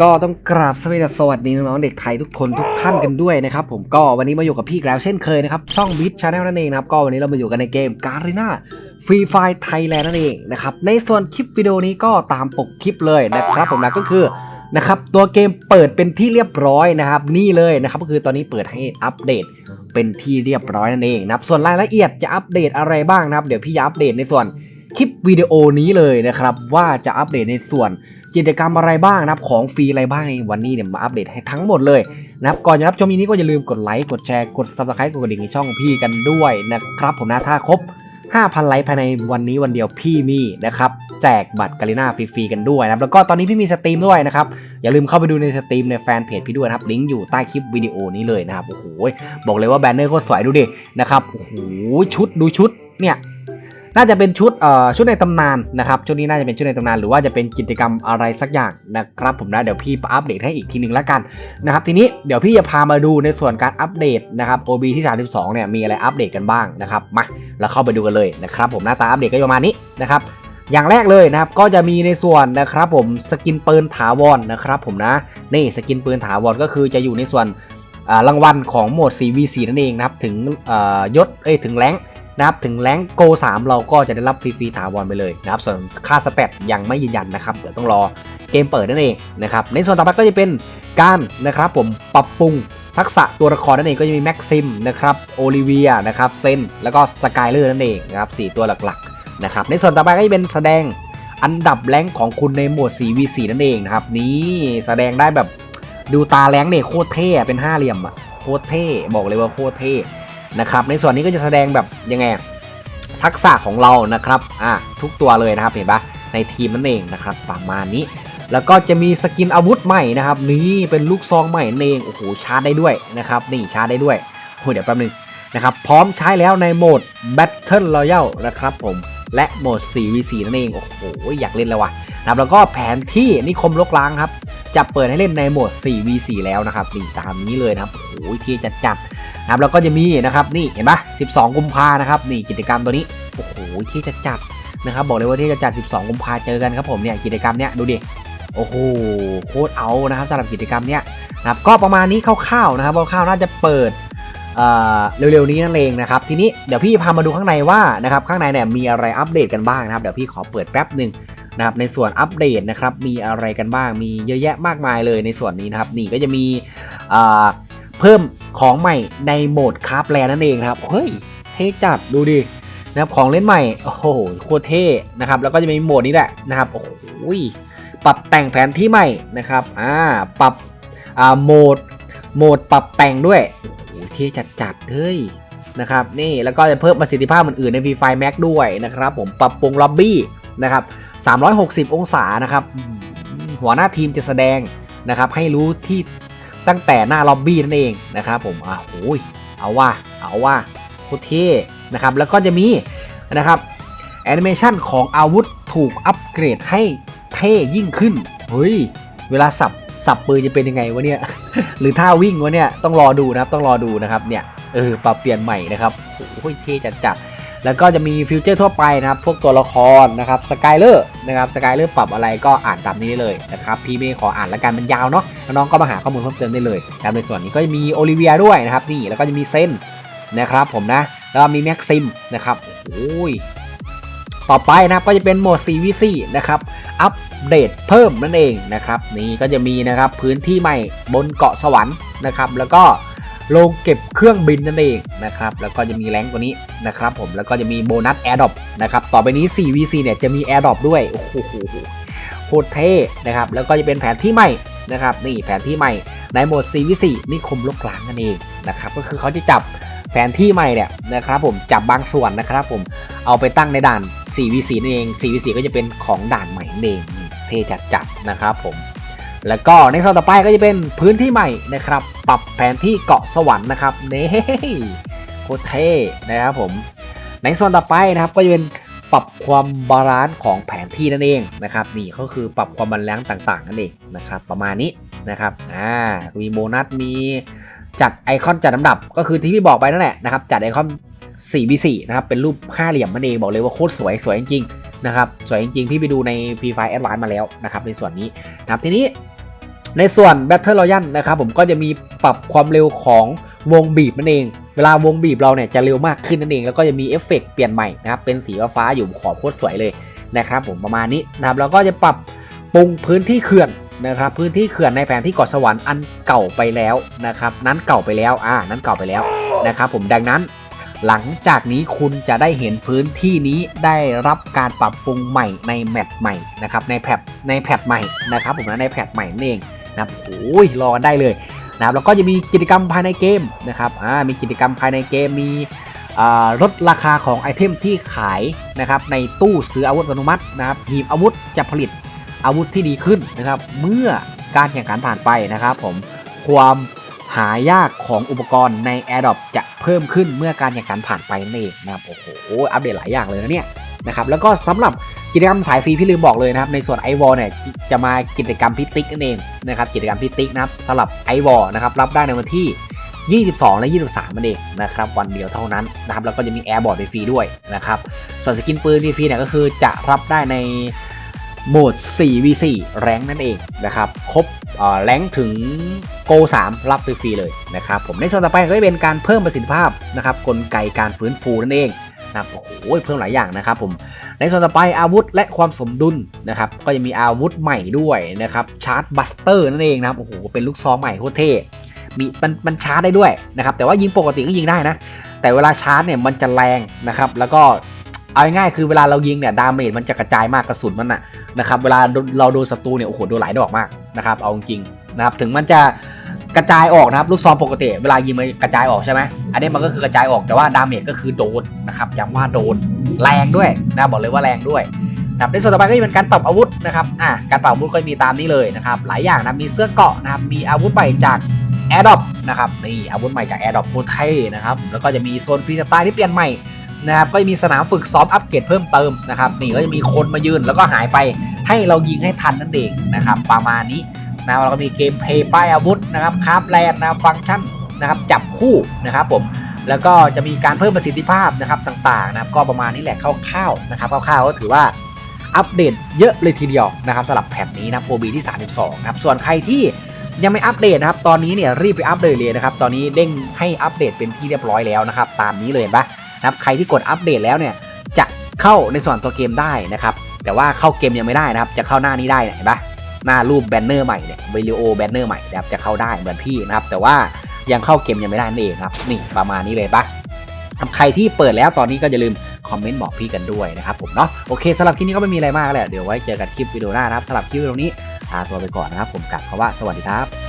ก็ต้องกราบสวัสดีน้องๆเด็กไทยทุกคนทุกท่านกันด้วยนะครับผมก็วันนี้มาอยู่กับพี่แล้วเช่นเคยนะครับ ช่องบิทชาแนลนั่นเองนะครับ ก็วันนี้เรามาอยู่กันในเกมการีน่าฟรีไฟไทยแลนด์นั่นเองนะครับ ในส่วนคลิปวิดีโอนี้ก็ตามปกคลิปเลยนะครับผมนะก็คือนะครับตัวเกมเปิดเป็นที่เรียบร้อยนะครับ นี่เลยนะครับก็คือตอนนี้เปิดให้อัปเดตเป็นที่เรียบร้อยนั่นเองนะครับส่วนรายละเอียดจะอัปเดตอะไรบ้างนะครับ เดี๋ยวพี่จะอัปเดตในส่วนคลิปวิดีโอนี้เลยนะครับว่าจะอัปเดตในส่วน กิจกรรมอะไรบ้างนะครับของฟรีอะไรบ้างในวันนี้เนี่ยมาอัปเดตให้ทั้งหมดเลยนะครับก่อนจะรับชมนี้นี้ก็อย่าลืมกดไลค์กดแชร์กด subscribe กดกระดิ่งในช่องพี่กันด้วยนะครับผมนะถ้าครบ 5,000 ไลค์ภายในวันนี้วันเดียวพี่มีนะครับแจกบัตรกาลิน่าฟรีๆกันด้วยนะครับแล้วก็ตอนนี้พี่มีสตรีมด้วยนะครับอย่าลืมเข้าไปดูในสตรีมในแฟนเพจพี่ด้วยนะครับลิงก์อยู่ใต้คลิปวิดีโอนี้เลยนะครับโอ้โหบอกเลยว่าแบนเนอร์โคตรสวยดูดินะครับโอ้โหชุดดูชุดเนี่ย น่าจะเป็นชุดเอ่อชุดในตำนานนะครับชุดนี้น่าจะเป็นชุดในตำนาน หรือว่าจะเป็นกิจกรรมอะไรสักอย่างนะครับผมนะเดี๋ยวพี่อัปเดตให้อีกทีหนึ่งแล้วกันนะครับทีนี้เดี๋ยวพี่จะพามาดูในส่วนการอัปเดตนะครับ OB ที่ 32เนี่ยมีอะไรอัปเดตกันบ้างนะครับมาเราเข้าไปดูกันเลยนะครับผมหน้าตาอัปเดตก็ประมาณนี้นะครับอย่างแรกเลยนะครับก็จะมีในส่วนนะครับผมสกินปืนถาวรนะครับผมนะนี่สกินปืนถาวรก็คือจะอยู่ในส่วนอ่ารางวัลของโหมด 4v4 นั่นเองนะครับถึงอ่ายศเอ้ยถึงแรง นะครับถึงแรงโก 3 เราก็จะได้รับฟรีๆถาวรไปเลยนะครับส่วนค่าสเตตยังไม่ยืนยันนะครับ เดี๋ยวต้องรอเกมเปิดนั่นเองนะครับในส่วนต่อไปก็จะเป็นการนะครับผมปรับปรุงทักษะตัวละครนั่นเองก็จะมีแม็กซิมนะครับโอลิเวียนะครับเซนแล้วก็สกายเลอร์นั่นเองนะครับสตัวหลักๆนะครับในส่วนต่อไปก็จะเป็นแสดงอันดับแรงของคุณในหมวด 4v4 นั่นเองนะครับนี่แสดงได้แบบดูตาแรงเนี่ยโคตรเท่เป็นห้าเหลี่ยมอะโคตรเท่บอกเลยว่าโคตรเท่ นะครับ ในส่วนนี้ก็จะแสดงแบบยังไงทักษะของเรานะครับอะทุกตัวเลยนะครับเห็นปะในทีมนั่นเองนะครับประมาณนี้ แล้วก็จะมีสกินอาวุธใหม่นะครับนี่เป็นลูกซองใหม่นั่นเองโอ้โหชาร์จได้ด้วยนะครับนี่ชาร์จได้ด้วยโอ้เดี๋ยวแป๊บนึงนะครับพร้อมใช้แล้วในโหมด Battle Royale นะครับผมและโหมด 4v4 นั่นเองโอ้โหอยากเล่นแล้วว่ะนะครับแล้วก็แผนที่นิคมลกล้างครับ จะเปิดให้เล่นในโหมด 4v4 แล้วนะครับนี่ตามนี้เลยนะครับโอ้โหที่จัดจัดนะครับแล้วก็จะมีนะครับนี่เห็นปะ12 กุมภานะครับนี่กิจกรรมตัวนี้โอ้โหที่จัดจัดนะครับบอกเลยว่าที่จะจัด 12 กุมภาเจอกันครับผมเนี่ยกิจกรรมเนี้ยดูดิโอ้โหโคตรเอานะครับสำหรับกิจกรรมเนี้ยนะครับก็ประมาณนี้คร่าวๆนะครับคร่าวๆน่าจะเปิดเเร็วๆนี้นั่นเองนะครับทีนี้เดี๋ยวพี่พามาดูข้างในว่านะครับข้างในเนี่ยมีอะไรอัปเดตกันบ้างนะครับเดี๋ยวพี่ขอเปิดแป๊บหนึ่ง นะครับในส่วนอัปเดตนะครับมีอะไรกันบ้างมีเยอะแยะมากมายเลยในส่วนนี้นะครับนี่ก็จะมีเพิ่มของใหม่ในโหมดคราฟแลนนั่นเองครับเฮ้ยเท่จัดดูดินะครับของเล่นใหม่โอ้โหโคตรเท่นะครับแล้วก็จะมีโหมดนี้แหละนะครับโอ้โหปรับแต่งแผนที่ใหม่นะครับอ่าปรับอ่าโหมดโหมดปรับแต่งด้วยโอ้โหเท่จัดจัดเฮ้ยนะครับนี่แล้วก็จะเพิ่มประสิทธิภาพอื่นๆใน V5 Max ด้วยนะครับผมปรับปรุงล็อบบี้นะครับ 360 องศานะครับอืมหัวหน้าทีมจะแสดงนะครับ ให้รู้ที่ตั้งแต่หน้าล็อบบี้นั่นเองนะครับผมอะโอ้ยเอาว่าเอาว่าโคตรเท่นะครับ แล้วก็จะมีนะครับแอนิเมชันของอาวุธถูกอัปเกรดให้เท่ยิ่งขึ้น เฮ้ย เวลาสับสับปืนจะเป็นยังไงวะเนี่ย หรือท่าวิ่งวะเนี่ย ต้องรอดูนะครับ ต้องรอดูนะครับ เนี่ย เออ ปรับเปลี่ยนใหม่นะครับ โอ้ยเท่จัดจัดๆ แล้วก็จะมีฟิวเจอร์ทั่วไปนะครับ พวกตัวละครนะครับสกายเลอร์นะครับสกายเลอร์ปรับอะไรก็อ่านตามนี้ได้เลยนะครับ พี่ไม่ขออ่านละกันมันยาวเนาะน้องก็มาหาข้อมูลเพิ่มเติมได้เลยนะครับในส่วนนี้ก็จะมีโอลิเวียด้วยนะครับนี่แล้วก็จะมีเซนนะครับผมนะ แล้วมีแม็กซิมนะครับโอ้ยต่อไปนะครับก็จะเป็นโหมด 4v4 นะครับ อัปเดตเพิ่มนั่นเองนะครับ นี่ก็จะมีนะครับพื้นที่ใหม่บนเกาะสวรรค์นะครับ แล้วก็ โรงเก็บเครื่องบินนั่นเองนะครับแล้วก็จะมีแรงกว่านี้นะครับผมแล้วก็จะมีโบนัสแอร์ดอปนะครับต่อไปนี้ 4vc เนี่ยจะมีแอร์ดอปด้วยโอ้โหโคตรเท่นะครับแล้วก็จะเป็นแผนที่ใหม่นะครับนี่แผนที่ใหม่ในโหมด 4v4 นิคมลบกลางนั่นเองนะครับก็คือเขาจะจับแผนที่ใหม่เนี่ยนะครับผมจับบางส่วนนะครับผมเอาไปตั้งในด่าน 4v4 นั่นเอง 4v4 ก็จะเป็นของด่านใหม่นั่นเองเท่จัดๆนะครับผม แล้วก็ในโซนต่อไปก็จะเป็นพื้นที่ใหม่นะครับ ปรับแผนที่เกาะสวรรค์นะครับเน่โคตรเท่นะครับผมในโซนต่อไปนะครับก็จะเป็นปรับความบาลานซ์ของแผนที่นั่นเองนะครับนี่ก็คือปรับความบาลานซ์ต่างๆนั่นเองนะครับประมาณนี้นะครับอ่ามีโบนัสมีจัดไอคอนจัดลำดับก็คือที่พี่บอกไปนั่นแหละนะครับจัดไอคอน 4v4 นะครับเป็นรูปห้าเหลี่ยมนั่นเองบอกเลยว่าโคตรสวยสวยจริงๆนะครับสวยจริงๆ พี่ไปดูในฟรีไฟแอดวานมาแล้วนะครับในส่วนนี้นะครับทีนี้ ในส่วน Battle Royale นะครับผมก็จะมีปรับความเร็วของวงบีบนั่นเอง เวลาวงบีบเราเนี่ยจะเร็วมากขึ้นนั่นเอง แล้วก็จะมีเอฟเฟกต์เปลี่ยนใหม่นะครับ เป็นสีฟ้าอยู่ขอบโคตรสวยเลยนะครับผมประมาณนี้นะครับแล้วก็จะปรับปรุงพื้นที่เขื่อนนะครับพื้นที่เขื่อนในแผนที่เกาะสวรรค์อันเก่าไปแล้วนะครับนั้นเก่าไปแล้วอ่านั้นเก่าไปแล้วนะครับผมดังนั้น หลังจากนี้คุณจะได้เห็นพื้นที่นี้ได้รับการปรับปรุงใหม่ในแมปใหม่นะครับในแพทในแพทใหม่นะครับผมนะในแพทใหม่นั่นเอง นะครับโอ้ยรอได้เลยนะครับแล้วก็จะมีกิจกรรมภายในเกมนะครับอ่ามีกิจกรรมภายในเกมมีลดราคาของไอเทมที่ขายนะครับในตู้ซื้ออาวุธอัตโนมัตินะครับหีบอาวุธจะผลิตอาวุธที่ดีขึ้นนะครับ เมื่อการแข่งขันผ่านไปนะครับผมความหายากของอุปกรณ์ใน a อ r d r o p จะเพิ่มขึ้นเมื่อการแข่งขันผ่านไปนั่นเองนะครับโอ้โหอัปเดตหลายอย่างเลยนะเนี่ยนะครับแล้วก็สำหรับ กิจกรรมสายฟรีพี่ลืมบอกเลยนะครับในส่วนไอวอลเนี่ยจะมากิจกรรมพิติกนั่นเองนะครับกิจกรรมพิติกนะครับสำหรับไอวอลนะครับรับได้ในวันที่ 22 และ 23นั่นเองนะครับวันเดียวเท่านั้นนะครับแล้วก็จะมีแอร์บอร์ดฟรีด้วยนะครับส่วนสกินปืนฟรีเนี่ยก็คือจะรับได้ในโหมด 4v4 แรงนั่นเองนะครับครบแรงถึงโก 3 รับฟรีๆเลยนะครับผมในส่วนต่อไปก็จะเป็นการเพิ่มประสิทธิภาพนะครับกลไกการฟื้นฟูนั่นเอง นะครับโอ้โหเพิ่มหลายอย่างนะครับผมในส่วนต่อไปอาวุธและความสมดุลนะครับก็จะมีอาวุธใหม่ด้วยนะครับชาร์จบัสเตอร์นั่นเองนะครับโอ้โหเป็นลูกซองใหม่โคตรเท่มีมันมันชาร์จได้ด้วยนะครับแต่ว่ายิงปกติก็ยิงได้นะ แต่เวลาชาร์จเนี่ยมันจะแรงนะครับแล้วก็เอาง่ายๆคือเวลาเรายิงเนี่ยดาเมจมันจะกระจายมากกระสุนมันอะนะครับเวลาเราโดนศัตรูเนี่ยโอ้โหโดนหลายดอกมากนะครับเอาจริงนะครับถึงมันจะ กระจายออกนะครับลูกซองปกติเวลายิงมันกระจายออกใช่ไหมอันนี้มันก็คือกระจายออกแต่ว่าดาเมจก็คือโดนนะครับย้ำว่าโดนแรงด้วยนะบอกเลยว่าแรงด้วยนะครับในส่วนต่อไปก็จะเป็นการปรับอาวุธนะครับอะการปรับอาวุธก็มีตามนี้เลยนะครับหลายอย่างนะมีเสื้อเกาะนะครับมีอาวุธใหม่จากแอร์ดอปนะครับนี่อาวุธใหม่จากแอร์ดอปโคตรเท่นะครับแล้วก็จะมีโซนฟรีสไตล์ที่เปลี่ยนใหม่นะครับก็จะมีสนามฝึกซ้อมอัปเกรดเพิ่มเติมนะครับนี่ก็จะมีคนมายืนแล้วก็หายไปให้เรายิงให้ทันนั่นเองนะครับประมาณนี้ นะแล้วก็มีเกมเพย์ป้ายอาวุธนะครับคราฟแลนด์นะฟังก์ชันนะครับจับคู่นะครับผมแล้วก็จะมีการเพิ่มประสิทธิภาพนะครับต่างๆนะครับก็ประมาณนี้แหละคร่าวๆนะครับคร่าวๆก็ถือว่าอัปเดตเยอะเลยทีเดียวนะครับสำหรับแพทนี้นะ OB ที่ 32นะครับส่วนใครที่ยังไม่อัปเดตนะครับ ตอนนี้เนี่ยรีบไปอัปเดตเลยนะครับ ตอนนี้เด้งให้อัปเดตเป็นที่เรียบร้อยแล้วนะครับ ตามนี้เลยนปะนะครับใครที่กดอัปเดตแล้วเนี่ยจะเข้าในส่วนตัวเกมได้นะครับ แต่ว่าเข้าเกมยังไม่ได้นะครับ จะเข้าหน้านี้ได้เนี่ยเห็นปะ หน้ารูปแบนเนอร์ใหม่เนี่ยวิดีโอแบนเนอร์ใหม่นะครับจะเข้าได้เหมือนพี่นะครับ แต่ว่ายังเข้าเกมยังไม่ได้นั่นเองครับนี่ประมาณนี้เลยปะใครที่เปิดแล้วตอนนี้ก็อย่าลืมคอมเมนต์บอกพี่กันด้วยนะครับผมเนาะโอเคสำหรับคลิปนี้ก็ไม่มีอะไรมากแล้วเดี๋ยวไว้เจอกันคลิปวิดีโอหน้านะครับสำหรับคลิปวิดีโอนี้ลาตัวไปก่อนนะครับผมกลับคำว่าสวัสดีครับ